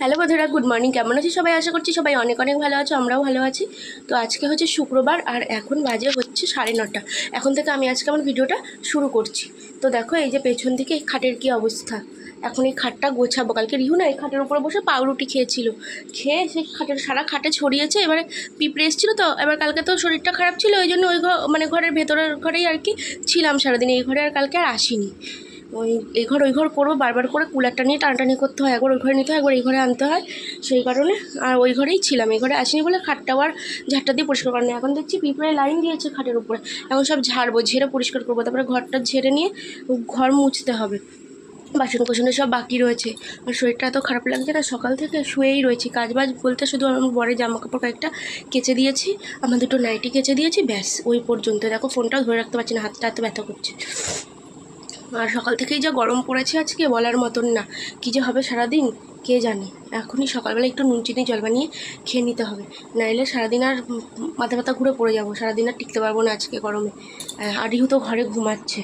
Hello বন্ধুরা good morning কেমন আছি সবাই? আশা করছি সবাই অনেক অনেক ভালো আছো, আমরাও ভালো আছি। তো আজকে হচ্ছে শুক্রবার আর এখন বাজে হচ্ছে সাড়ে নটা। এখন থেকে আমি আজকে আমার ভিডিওটা শুরু করছি। তো দেখো, এই যে পেছন দিকে এই খাটের কী অবস্থা। এখন এই খাটটা গোছাবো। কালকে রিহু না এই খাটের উপরে বসে পাউরুটি খেয়েছিল। খেয়ে সেই খাটের সারা খাটে ছড়িয়েছে, এবারে পিঁপড়ে এসেছিল তো, এবার কালকে তো শরীরটা খারাপ ছিল, ওই জন্য ওই ঘর মানে ঘরের ভেতরের ঘরেই আর কি ছিলাম সারাদিন। এই ঘরে আর কালকে আর আসিনি। ওই, এই ঘর, ওই ঘর করব, বারবার করে কুলারটা নিয়ে টানাটানি করতে হয়, একবার ওই ঘরে নিতে হয়, একবার এই ঘরে আনতে হয়। সেই কারণে আর ওই ঘরেই ছিলাম, এই ঘরে আসিনি বলে খাটটাও আর ঝাড়টা দিয়ে পরিষ্কার করেনি এখন দেখছি পিঁপড়ে লাইন দিয়েছে খাটের উপরে। এখন সব ঝাড়বো, ঝেড়ে পরিষ্কার করব, তারপরে ঘরটা ঝেড়ে নিয়ে ঘর মুছতে হবে। বাসন কোসনে সব বাকি রয়েছে। আর শরীরটা এত খারাপ লাগছে না, সকাল থেকে শুয়েই রয়েছি। কাজ বাজ বলতে শুধু আমার বরের জামা কাপড় কয়েকটা কেচে দিয়েছি, আমার দুটো নাইটি কেচে দিয়েছি, ব্যাস, ওই পর্যন্ত। দেখো, ফোনটাও ধরে রাখতে পারছি না, হাতটা এত ব্যথা করছে। সকাল থেকেই যা গরম পড়েছে আজকে বলার মতন না। কী যে হবে সারাদিন? কে জানে? এখনই সকালবেলা একটু নুন চিনি জল বানিয়ে খেয়ে নিতে হবে। নাইলে সারাদিন আর মাথা ব্যথা ঘুরে পড়ে যাব। সারাদিন আর টিকতে পারব না আজকে গরমে। আর রিহু তো ঘরে ঘুমাচ্ছে।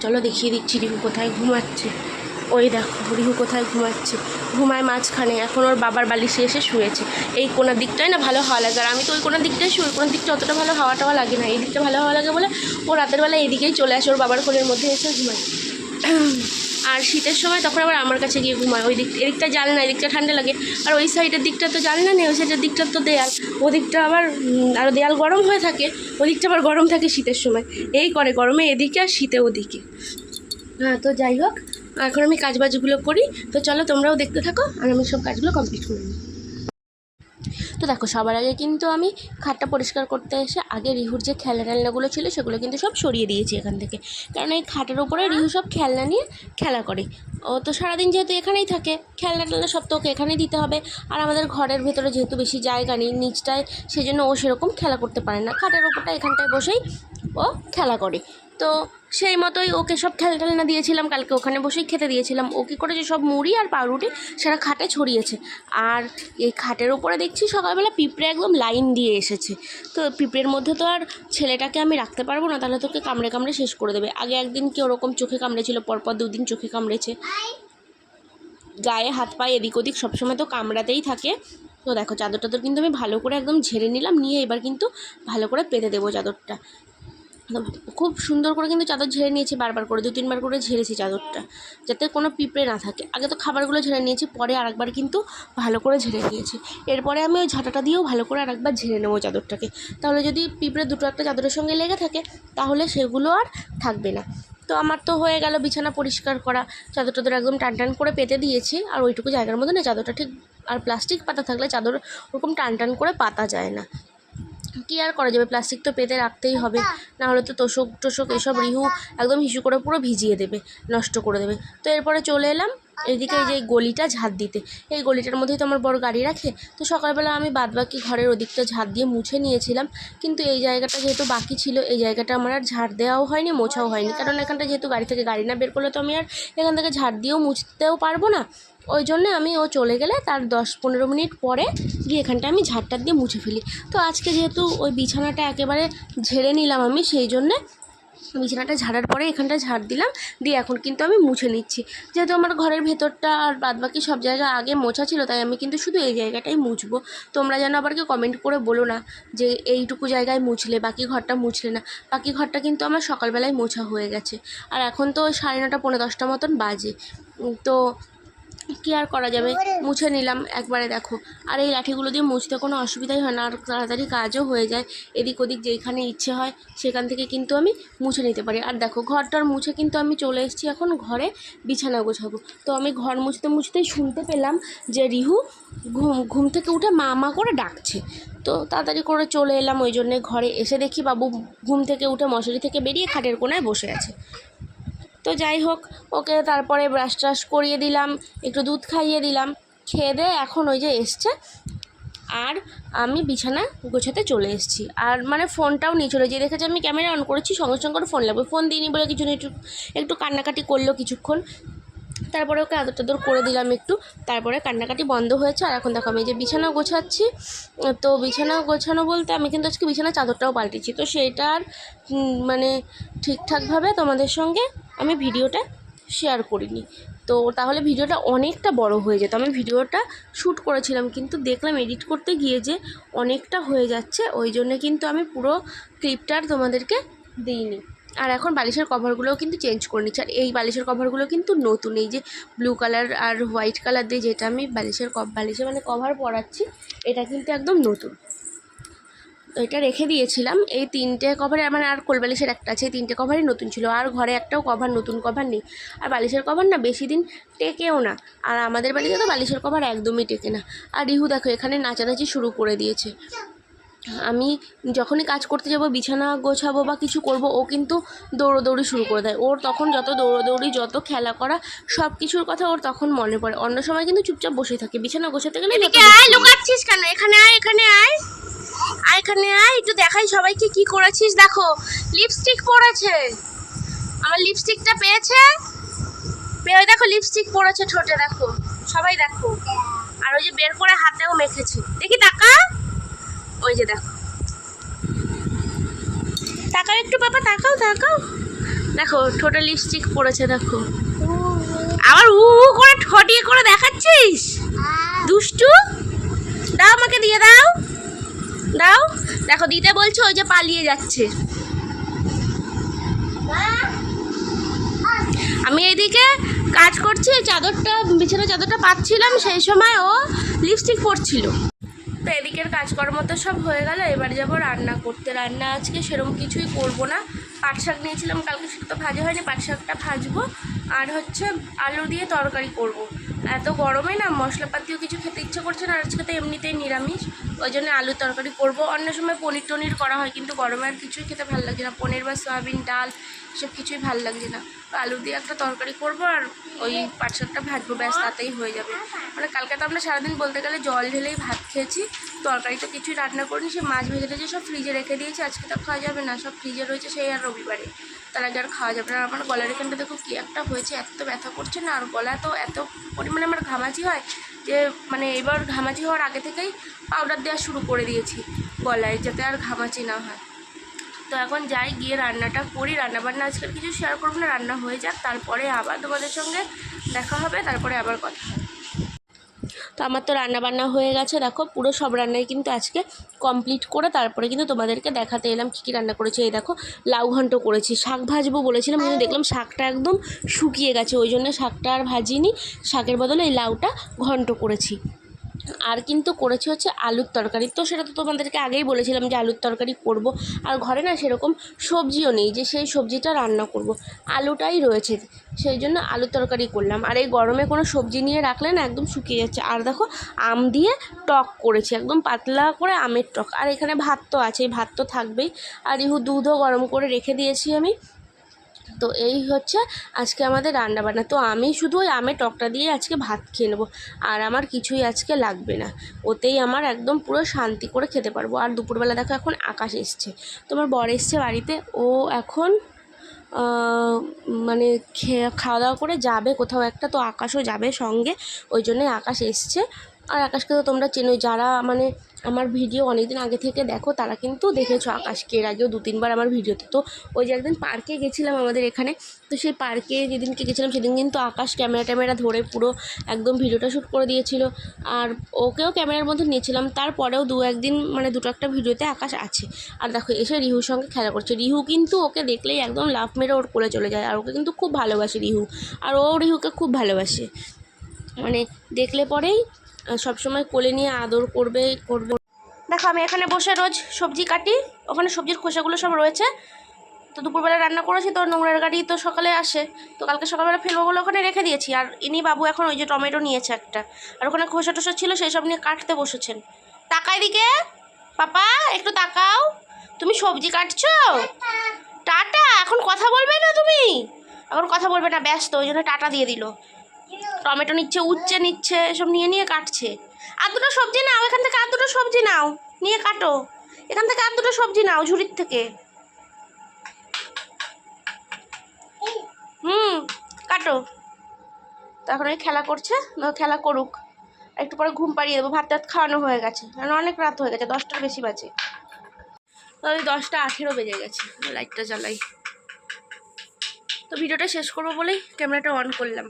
চলো দেখিয়ে দিচ্ছি রিহু কোথায় ঘুমাচ্ছে। ওই দেখো, রিহু কোথায় ঘুমাচ্ছে। ঘুমায় মাঝখানে। এখন ওর বাবার বালিশে এসে শুয়েছে। এই কোনার দিকটাই না ভালো হাওয়া লাগে। আর আমি তো ওই কোনার দিকটাই ওই কোনার দিকটা অতটা ভালো হাওয়া টাওয়া লাগে না। এই দিকটা ভালো হাওয়া লাগে বলে ও রাতের বেলা এদিকেই চলে আসে। ওর বাবার কোলের মধ্যে এসে ঘুমায়। আর শীতের সময় তখন আবার আমার কাছে গিয়ে ঘুমায়। ওই দিক এদিকটা জানলা এদিকটা ঠান্ডা লাগে। আর ওই সাইডের দিকটা তো জানলা নেই, ওই সাইডের দিকটা তো দেয়াল। ওদিকটা আবার আরও দেয়াল গরম হয়ে থাকে, ওদিকটা আবার গরম থাকে শীতের সময়। এই করে গরমে এদিকে আর শীতে ওদিকে। হ্যাঁ তো যাই হোক, এখন আমি কাজবাজগুলো করি। তো চলো তোমরাও দেখতে থাকো, আর আমি সব কাজগুলো কমপ্লিট করে নিই। তো দেখো, সবার আগে কিন্তু আমি খাটটা পরিষ্কার করতে এসে আগে রিহুর যে খেলনা টেলনাগুলো ছিল সেগুলো কিন্তু সব সরিয়ে দিয়েছি এখান থেকে। কারণ এই খাটের উপরে রিহু সব খেলনা নিয়ে খেলা করে। ও তো সারাদিন যেহেতু এখানেই থাকে, খেলনা টেলনা সব তো ওকে এখানেই দিতে হবে। আর আমাদের ঘরের ভেতরে যেহেতু বেশি জায়গা নেই নিচটায় সেই জন্য ও সেরকম খেলা করতে পারে না। খাটের ওপরটা এখানটায় বসেই ও খেলা করে। তো সেই মতোই ওকে সব খেলা টেলনা দিয়েছিলাম, কালকে ওখানে বসেই খেতে দিয়েছিলাম। ও কী করেছে, সব মুড়ি আর পাউরুটি সেটা খাটে ছড়িয়েছে। আর এই খাটের ওপরে দেখছি সকালবেলা পিঁপড়ে একদম লাইন দিয়ে এসেছে। তো পিঁপড়ের মধ্যে তো আর ছেলেটাকে আমি রাখতে পারব না, তাহলে তোকে কামড়ে কামড়ে শেষ করে দেবে। আগে একদিন কি ওরকম চোখে কামড়েছিল, পরপর দুদিন চোখে কামড়েছে। গায়ে হাত পায়ে এদিক ওদিক সবসময় তো কামড়াতেই থাকে। তো দেখো চাদর টাদর কিন্তু আমি ভালো করে একদম ঝেড়ে নিলাম, নিয়ে এবার কিন্তু ভালো করে পেতে দেবো চাদরটা। তো খুব সুন্দর করে কিন্তু চাদর ঝেড়ে নিয়েছি বারবার করে, দু, তিনবার করে ঝেড়েছি চাদরটা, যাতে কোনো পিঁপড়ে না থাকে। আগে তো খাবারগুলো ঝেড়ে নিয়েছি, পরে আরেকবার কিন্তু ভালো করে ঝেড়ে নিয়েছি। এরপরে আমি ওই ঝাঁটাটা দিয়েও ভালো করে আরেকবার ঝেড়ে নেব চাদরটাকে। তাহলে যদি পিঁপড়ে দুটো একটা চাদরের সঙ্গে লেগে থাকে, তাহলে সেগুলো আর থাকবে না। তো আমার তো হয়ে গেল বিছানা পরিষ্কার করা চাদর টাদর একদম টান টান করে পেতে দিয়েছি, আর ওইটুকু জায়গার মধ্যে না, চাদরটা ঠিক, আর প্লাস্টিক পাতা থাকলে চাদর ওরকম টান টান করে পাতা যায় না। কী আর করা যাবে? প্লাস্টিক তো পেতে রাখতেই হবে। না হলে তো তোষক টোষক এসব রিহু একদম হিসু করে পুরো ভিজিয়ে দেবে, নষ্ট করে দেবে। তো এরপরে চলে এলাম এদিকে এই যে গলিটা ঝাঁট দিতে, এই গলিটার মধ্যেই তো আমার বড় গাড়ি রাখে। তো সকালবেলা আমি বাদবাকি ঘরের ওদিকটা ঝাঁট দিয়ে মুছে নিয়েছিলাম। কিন্তু এই জায়গাটা যেহেতু বাকি ছিল, এই জায়গাটা আমার আর ঝাড় দেওয়াও হয়নি, মোছাও হয়নি। কারণ এখানটা যেহেতু গাড়ি থেকে গাড়ি না বের করলে তো আমি আর এখান থেকে ঝাড় দিয়েও মুছতেও পারব না। ওই জন্যে আমি ও চলে গেলে তার দশ পনেরো মিনিট পরে গিয়ে এখানটা আমি ঝাড়টা দিয়ে মুছে ফেলি। তো আজকে যেহেতু ওই বিছানাটা একেবারে ঝেড়ে নিলাম আমি, সেই জন্যে বিছানাটা ঝাড়ার পরে এখানটা ঝাড় দিলাম, দিয়ে এখন কিন্তু আমি মুছে নিচ্ছি। যেহেতু আমার ঘরের ভেতরটা আর বাদবাকি সব জায়গা আগে মোছা ছিল, তাই আমি কিন্তু শুধু এই জায়গাটাই মুছবো। তোমরা যেন আবার কেউ কমেন্ট করে বলো না যে এইটুকু জায়গায় মুছলে, বাকি ঘরটা মুছলে না। বাকি ঘরটা কিন্তু আমার সকালবেলায় মোছা হয়ে গেছে। আর এখন তো সাড়ে নটা, পৌনে দশটা মতন বাজে। তো কী আর করা যাবে? মুছে নিলাম একবারে দেখো। আর এই লাঠিগুলো দিয়ে মুছতে কোনো অসুবিধাই হয় না আর তাড়াতাড়ি কাজও হয়ে যায়। এদিক ওদিক যেখানে ইচ্ছে হয় সেখান থেকে কিন্তু আমি মুছে নিতে পারি। আর দেখো ঘরটার মুছে কিন্তু আমি চলে এসেছি এখন ঘরে বিছানা গোছাবো। তো আমি ঘর মুছতে মুছতেই শুনতে পেলাম যে রিহু ঘুম ঘুম থেকে উঠে মা মা করে ডাকছে। তো তাড়াতাড়ি করে চলে এলাম ওই জন্যে ঘরে। এসে দেখি বাবু ঘুম থেকে উঠে মশারি থেকে বেরিয়ে খাটের কোনায় বসে আছে। তো যাই হোক, ওকে তারপরে ব্রাশ ট্রাশ করিয়ে দিলাম, একটু দুধ খাইয়ে দিলাম। খেয়ে দিয়ে এখন ওই যে এসছে, আর আমি বিছানা গোছাতে চলে এসেছি। আর মানে ফোনটাও নিয়ে চলে যে দেখেছি আমি ক্যামেরা অন করেছি, সঙ্গে সঙ্গে ফোন লাগবে। ফোন দিইনি বলে কিছু একটু একটু কান্নাকাটি করল কিছুক্ষণ। তারপরে ওকে আদর টাদর করে দিলাম একটু। তারপরে কান্নাকাটি বন্ধ হয়েছে। আর এখন দেখো আমি যে বিছানা গোছাচ্ছি। তো বিছানা গোছানো বলতে আমি কিন্তু আজকে বিছানা চাদরটাও পাল্টেছি। তো সেটার মানে ঠিকঠাকভাবে তোমাদের সঙ্গে আমি ভিডিওটা শেয়ার করিনি। তো তাহলে ভিডিওটা অনেকটা বড় হয়ে যেত। আমি ভিডিওটা শ্যুট করেছিলাম, কিন্তু দেখলাম এডিট করতে গিয়ে যে অনেকটা হয়ে যাচ্ছে, ওই জন্য কিন্তু আমি পুরো ক্লিপটা আর তোমাদেরকে দিইনি। আর এখন বালিশের কভারগুলোও কিন্তু চেঞ্জ করে নিচ্ছি। আর এই বালিশের কভারগুলো কিন্তু নতুন। এই যে ব্লু কালার আর হোয়াইট কালার দিয়ে যেটা আমি বালিশের কভ বালিশে মানে কভার পরাচ্ছি, এটা কিন্তু একদম নতুন। এটা রেখে দিয়েছিলাম। এই তিনটে কভারে আমার আর কোলবালিশের একটা আছে এই তিনটে কভারই নতুন ছিল। আর ঘরে একটাও কভার নতুন কভার নেই। আর বালিশের কভার না বেশি দিন টেকেও না। আর আমাদের বাড়িতে তো বালিশের কভার একদমই টেকে না। আর রিহু দেখো এখানে নাচানাচি শুরু করে দিয়েছে। আমি যখনই কাজ করতে যাব বিছানা গোছাবো বা কিছু করব ও কিন্তু দৌড়োদৌড়ি শুরু করে দেয়। ওর তখন যত দৌড়োদৌড়ি যত খেলা করা সব কিছুর কথা ওর তখন মনে পড়ে। অন্য সময় কিন্তু চুপচাপ বসে থাকে। বিছানা গোছাতে গেলে লুকাচ্ছিস কেন? এখানে আয় এখানে আয়। আয় এখানে আয় একটু দেখাই সবাইকে কি করেছিস দেখো। লিপস্টিক পরেছে আমার লিপস্টিকটা পেয়েছে? পেয়ে দেখো লিপস্টিক পরেছে ঠোঁটে দেখো। সবাই দেখো। আর ওই যে বের করে হাতেও মেখেছে। দেখি টাকা? ওই যে দেখো। তাকাও একটু বাবা তাকাও তাকাও। দেখো ঠোঁটে লিপস্টিক পরেছে দেখো। আবার উ উ করে ঠটিয়ে করে দেখাচ্ছিস? দুষ্টু? দাও আমাকে দিয়ে দাও। দাও। দেখো, দিতে বলছো, ওই যে পালিয়ে যাচ্ছে। আমি এদিকে কাজ করছি চাদরটা বিছানা চাদরটা পাচ্ছিলাম, সেই সময় ও লিপস্টিক পরছিল। তো এদিকের কাজকর্ম তো সব হয়ে গেল, এবার যাব রান্না করতে। রান্না আজকে সেরকম কিছুই করব না। পাট শাক নিয়েছিলাম, কালকে শুধু তো ভাজা হয়নি, পাট শাকটা ভাজবো। আর হচ্ছে আলু দিয়ে তরকারি করব। এত গরমে না মশলাপাতিও কিছু খেতে ইচ্ছে করছে না আজকে তো এমনিতেই নিরামিষ। ওই জন্য আলু তরকারি করব। অন্য সময় পনির টনির করা হয়, কিন্তু গরমে আর কিছুই খেতে ভালো লাগে না। পনির বা সয়াবিন, ডাল সব কিছুই ভালো লাগছে না। আলু দিয়ে একটা তরকারি করব আর ওই পাট শাকটা ভাজবো, ব্যাস তাতেই হয়ে যাবে। মানে কালকে তো আমরা সারাদিন বলতে গেলে জল ঢেলেই ভাত খেয়েছি, তরকারি তো কিছুই রান্না করিনি, সে মাছ ভেজে টেজে সব ফ্রিজে রেখে দিয়েছি, আজকে তো খাওয়া যাবে না, সব ফ্রিজে রয়েছে সেই আর রবিবারে। তার আগে আর খাওয়া যাবে না। আমার গলার এখানটা দেখো কী একটা হয়েছে, এত ব্যথা করছে না, আর গলা তো এত পরিমাণে আমার ঘামাচি হয় যে মানে এবার ঘামাচি হওয়ার আগে থেকেই পাউডার দেওয়া শুরু করে দিয়েছি, গলায়, যাতে আর ঘামাচি না হয়। তো এখন যাই, গিয়ে রান্নাটা করি। রান্না বান্না আজকাল কিছু শেয়ার করব না, রান্না হয়ে যাক। তারপরে আবার তোমাদের সঙ্গে দেখা হবে, তারপরে আবার কথা তো আমার তো রান্না বান্না হয়ে গেছে। দেখো, পুরো সব রান্নাই কিন্তু আজকে কমপ্লিট করে তারপরে কিন্তু তোমাদেরকে দেখাতে এলাম কী কী রান্না করেছি। এই দেখো, লাউ ঘন্ট করেছি, শাক ভাজবো বলেছিলাম, কিন্তু দেখলাম শাকটা একদম শুকিয়ে গেছে। ওই জন্য শাকটা আর ভাজিনি। শাকের বদলে এই লাউটা ঘন্ট করেছি। আর কিন্তু করেছি হচ্ছে আলুর তরকারি। তো সেটা তো তোমাদেরকে আগেই বলেছিলাম যে আলুর তরকারি করব। আর ঘরে না সেরকম সবজিও নেই যে সেই সবজিটা রান্না করব। আলুটাই রয়েছে, সেই জন্য আলুর তরকারি করলাম। আর এই গরমে কোনো সবজি নিয়ে রাখলে না একদম শুকিয়ে যাচ্ছে। আর দেখো, আম দিয়ে টক করেছি, একদম পাতলা করে আমের টক। আর এখানে ভাত তো আছেই, ভাত তো থাকবেই। আর ইহু দুধও গরম করে রেখে দিয়েছি আমি। তো এই হচ্ছে আজকে আমাদের রান্নাবান্না। তো আমি শুধু ওই আমের টকটা দিয়ে আজকে ভাত খেয়ে নেব। আর আমার কিছুই আজকে লাগবে না। ওতেই আমার একদম পুরো শান্তি করে খেতে পারব। আর দুপুরবেলা দেখো এখন আকাশ এসছে। তোমার বর এসছে বাড়িতে। ও এখন মানে খাওয়া দাওয়া করে যাবে কোথাও একটা। তো আকাশও যাবে সঙ্গে। ওই জন্যই আকাশ এসছে। আর আকাশকে তো তোমরা চেনোই। যারা মানে আমার ভিডিও অনেকদিন আগে থেকে দেখো, তারা কিন্তু দেখেছ আকাশকে। এর আগেও দু, তিনবার আমার ভিডিওতে। তো ওই যে একদিন পার্কে গেছিলাম আমাদের এখানে, তো সেই পার্কে যেদিনকে গেছিলাম সেদিন কিন্তু আকাশ ক্যামেরা ট্যামেরা ধরে পুরো একদম ভিডিওটা শ্যুট করে দিয়েছিল। আর ওকেও ক্যামেরার মধ্যে নিয়েছিলাম। তারপরেও দু, একদিন মানে দুটো একটা ভিডিওতে আকাশ আছে। আর দেখো, এসে রিহুর সঙ্গে খেলা করছে। রিহু কিন্তু ওকে দেখলেই একদম লাভ মেরে ওর কোলে চলে যায়। আর ওকে কিন্তু খুব ভালোবাসে রিহু। আর ও রিহুকে খুব ভালোবাসে। মানে দেখলে পরেই সবসময় কোলে নিয়ে আদর করবে করবে। দেখো, আমি এখানে বসে রোজ সবজি কাটি, ওখানে সবজির খোসাগুলো সব রয়েছে। তো দুপুরবেলা রান্না করেছি, তো নোংরার গাড়ি তো সকালে আসে। তো কালকে সকালবেলা ফেলব বলে ওখানে রেখে দিয়েছি। আর ইনি বাবু এখন ওই যে টমেটো নিয়েছে একটা। আর ওখানে খোসা টোসা ছিল, সেই সব নিয়ে কাটতে বসেছেন। তাকাই দিকে পাপা, একটু তাকাও। তুমি সবজি কাটছো? টাটা। এখন কথা বলবে না তুমি? এখন কথা বলবে না, ব্যস্ত। ওই জন্য টাটা দিয়ে দিল। টমেটো নিচ্ছে, উচ্ছে নিচ্ছে, এসব নিয়ে নিয়ে কাটছে। আর দুটো সবজি নাও, এখান থেকে আর দুটো সবজি নাও, নিয়ে কাটো। এখান থেকে আর দুটো সবজি নাও, ঝুড়ির থেকে। হুম, কাটো। তো এখন ওই খেলা করছে খেলা করুক। একটু পরে ঘুম পাড়িয়ে দেবো, ভাত টাত খাওয়ানো হয়ে গেছে। কারণ অনেক রাত হয়ে গেছে, দশটার বেশি বাজে। ওই দশটা আঠেরো বেজে গেছে, লাইটটা জ্বালাই। তো ভিডিওটা শেষ করব বলেই ক্যামেরাটা অন করলাম।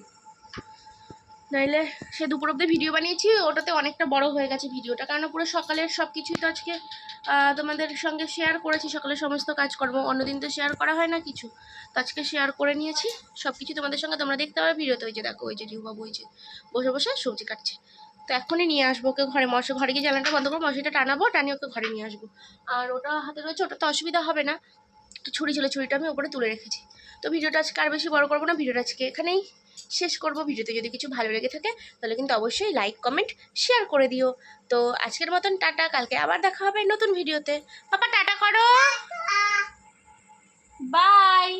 নাইলে সে দুপুর অব্দি ভিডিও বানিয়েছি, ওটাতে অনেকটা বড় হয়ে গেছে ভিডিওটা কারণ পুরো সকালের সব কিছুই তো আজকে তোমাদের সঙ্গে শেয়ার করেছি, সকালের সমস্ত কাজকর্ম। অন্যদিন তো শেয়ার করা হয় না কিছু। তো আজকে শেয়ার করে নিয়েছি সব কিছু তোমাদের সঙ্গে তোমরা দেখতে পাবে ভিডিওতে ওই যে দেখো, ওই যে রিউবাবু ওই যে বসে বসে সবজি কাটছে। তো এখনই নিয়ে আসব ওকে ঘরে। মশা, ঘরে গিয়ে জ্বালানটা বন্ধ করব মশাটা টানাবো, টানিয়ে ওকে ঘরে নিয়ে আসব। আর ওটা হাতে রয়েছে ওটা তো অসুবিধা হবে না। তো ছুরি ছিল, ছুরিটা আমি ওপরে তুলে রেখেছি। তো ভিডিওটা আজকে আর বেশি বড় করব না ভিডিওটা আজকে এখানেই শেষ করব। ভিডিওতে যদি কিছু ভালো লেগে থাকে তাহলে কিন্তু অবশ্যই লাইক কমেন্ট শেয়ার করে দিও। তো আজকের মতন টাটা কালকে আবার দেখা হবে নতুন ভিডিওতে। পাপা টাটা করো। বাই